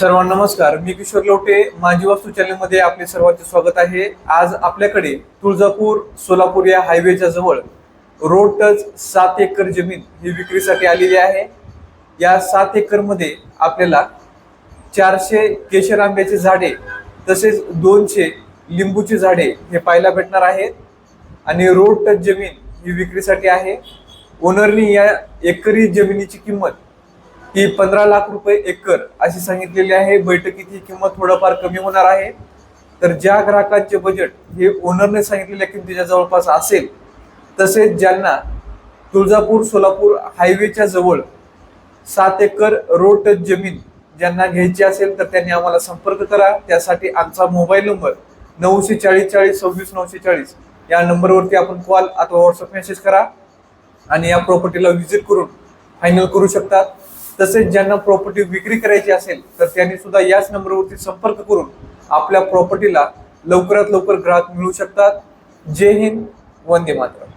सर्वांना नमस्कार. मी किशोर लवटे माझी वास्तू चॅनलमध्ये आपले सर्वांचे स्वागत आहे. आज आपल्याकडे तुळजापूर सोलापूर या हायवेच्या जवळ रोड टच सात एकर जमीन ही विक्रीसाठी आलेली आहे. या सात एकरमध्ये आपल्याला चारशे केशर आंब्याची झाडे तसेच दोनशे लिंबूची झाडे हे पाहायला भेटणार आहेत. आणि रोड टच जमीन ही विक्रीसाठी आहे. ओनरनी या एकरी जमिनीची किंमत ही पंधरा लाख रुपये एकर अशी सांगितलेली आहे. बैठकीत ही किंमत थोडंफार कमी होणार आहे. तर ज्या ग्राहकांचे बजेट हे ओनरने सांगितलेल्या किमतीच्या जवळपास असेल तसेच ज्यांना तुळजापूर सोलापूर हायवेच्या जवळ सात एकर रोड टच जमीन ज्यांना घ्यायची असेल तर त्यांनी आम्हाला संपर्क करा. त्यासाठी आमचा मोबाईल नंबर नऊशे चाळीस चाळीस सव्वीस नऊशे चाळीस या नंबरवरती आपण कॉल अथवा व्हॉट्सअप मेसेज करा. आणि या प्रॉपर्टीला व्हिजिट करून फायनल करू शकतात तसेच ज्यांना प्रॉपर्टी विक्री करायची असेल तर त्यांनी सुद्धा याच नंबरवरती संपर्क करून आपल्या प्रॉपर्टीला लवकरात लवकर ग्राहक मिळू शकतात. जय हिंद वंदे मातरम.